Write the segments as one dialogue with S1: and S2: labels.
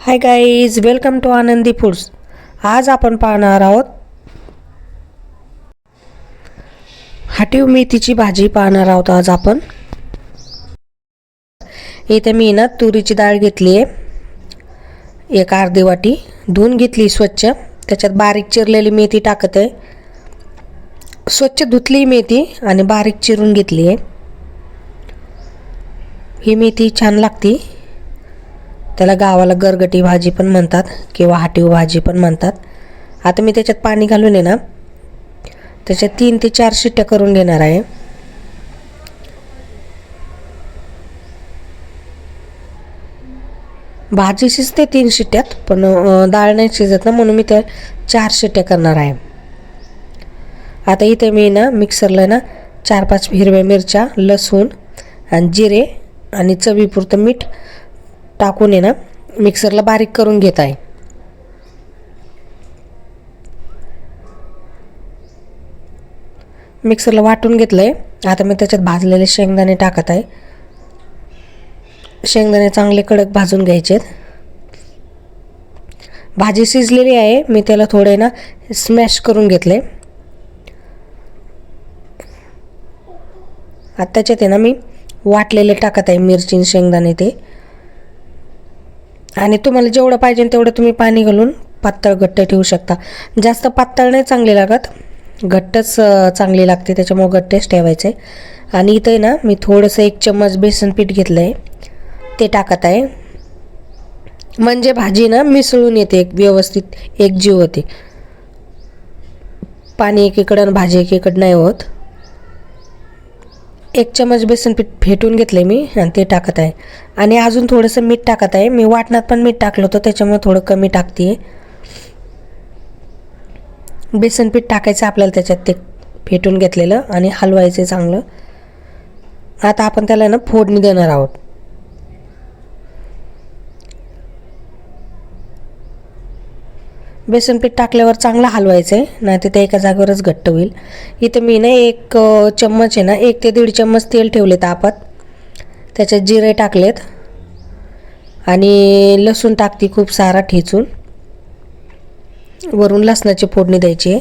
S1: Hi guys welcome to Anandi foods आज आपण पाहणार आहोत हाटीव मेथीची भाजी पाहणार आहोत आज आपण. इथे मी ना तुरीची डाळ घेतली आहे. एक अर्धी वाटी धुवून घेतली स्वच्छ. त्याच्यात बारीक चिरलेली मेथी टाकत आहे. स्वच्छ धुतली मेथी आणि बारीक चिरून घेतली आहे. ही मेथी छान लागती. त्याला गावाला गरगटी भाजी पण म्हणतात किंवा हाटीव भाजी पण म्हणतात. आता मी त्याच्यात पाणी घालून आहे ना त्याच्यात तीन ते चार शिट्ट्या करून घेणार आहे. भाजी शिजते तीन शिट्ट्यात पण डाळ नाही शिजत ना म्हणून मी त्या चार शिट्ट्या करणार आहे. आता इथे मी ना मिक्सरला ना चार पाच हिरव्या मिरच्या लसूण आणि जिरे आणि चवीपुरतं मीठ टाकून आहे ना मिक्सरला बारीक करून घेत आहे. मिक्सरला वाटून घेतलं आहे आता मी त्याच्यात भाजलेले शेंगदाणे टाकत आहे. शेंगदाणे चांगले कडक भाजून घ्यायचे भाजी शिजलेली आहे मी त्याला थोडे ना स्मॅश करून घेतले. आता त्याच्यात आहे ना मी वाटलेले टाकत आहे मिरची शेंगदाणे ते. आणि तुम्हाला जेवढं पाहिजे तेवढं तुम्ही पाणी घालून पातळ घट्ट ठेवू शकता. जास्त पातळ नाही चांगली लागत. घट्टच चांगली लागते त्याच्यामुळं घट्टच ठेवायचं. आहे आणि इथं आहे ना मी थोडंसं एक चम्मच बेसन पीठ घेतलं आहे ते टाकत आहे. म्हणजे भाजी ना मिसळून येते एक व्यवस्थित एकजीव होते. पाणी एकीकडं आणि भाजी एकीकडं नाही होत. एक चमच बेसन पीठ फेटून घेतलं मी आणि ते टाकत आहे. आणि अजून थोडंसं मीठ टाकत आहे. मी वाटणात पण मीठ टाकलं होतं त्याच्यामुळे थोडं कमी टाकते बेसन पीठ टाकायचं आपल्याला त्याच्यात ते फेटून घेतलेलं आणि हलवायचं चांगलं. आता आपण त्याला ना फोडणी देणार आहोत. बेसन पीठ टाकल्यावर चांगलं हलवायचं आहे नाही तर ते एका जागेवरच घट्ट होईल. इथं मी ना एक चम्मच आहे ना एक ते दीड चम्मच तेल ठेवले तापात त्याच्यात जिरे टाकलेत. आणि लसूण टाकते खूप सारा ठेचून. वरून लसणाची फोडणी द्यायची आहे.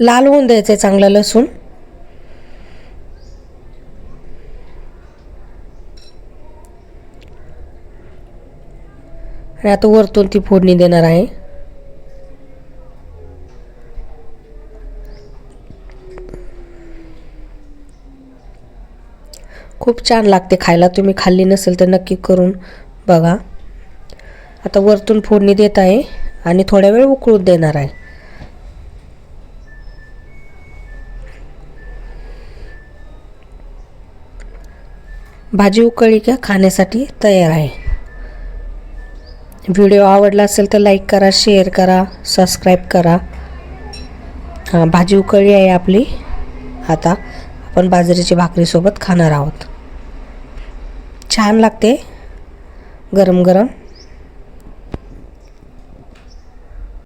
S1: लाल होऊन द्यायचं आहे चांगलं लसूण. आणि आता वरतून ती फोडणी देणार आहे. खूप छान लागते खायला. तुम्ही खाल्ली नसेल तर नक्की करून बघा. आता वरतून फोडणी देत आहे आणि थोड्या वेळ उकळून देणार आहे. भाजी उकळी का खाण्यासाठी तयार आहे. व्हिडिओ आवडला असेल तर लाईक करा शेअर करा सबस्क्राईब करा. हां भाजी उकळी आहे आपली. आता आपण बाजरीची भाकरीसोबत खाणार आहोत. छान लागते. गरम गरम